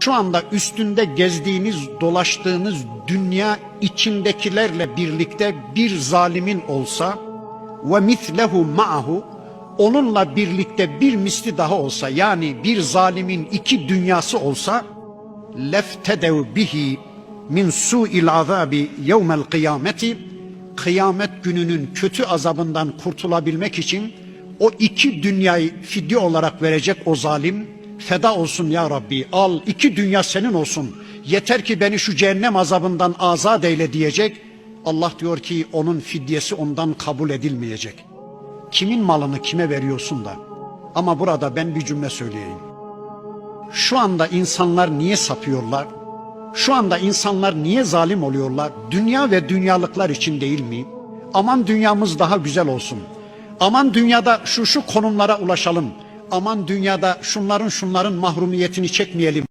Şu anda üstünde gezdiğiniz, dolaştığınız dünya içindekilerle birlikte bir zalimin olsa ve mislehu ma'ahu onunla birlikte bir misli daha olsa yani bir zalimin iki dünyası olsa leftedev bihi min su'il azabi yevmel kıyameti kıyamet gününün kötü azabından kurtulabilmek için o iki dünyayı fidye olarak verecek o zalim feda olsun ya Rabbi al iki dünya senin olsun yeter ki beni şu cehennem azabından azat eyle diyecek Allah diyor ki onun fidyesi ondan kabul edilmeyecek kimin malını kime veriyorsun da ama burada ben bir cümle söyleyeyim şu anda insanlar niye sapıyorlar? Şu anda insanlar niye zalim oluyorlar? Dünya ve dünyalıklar için değil mi? Aman dünyamız daha güzel olsun. Aman dünyada şu şu konumlara ulaşalım. Aman dünyada şunların şunların mahrumiyetini çekmeyelim.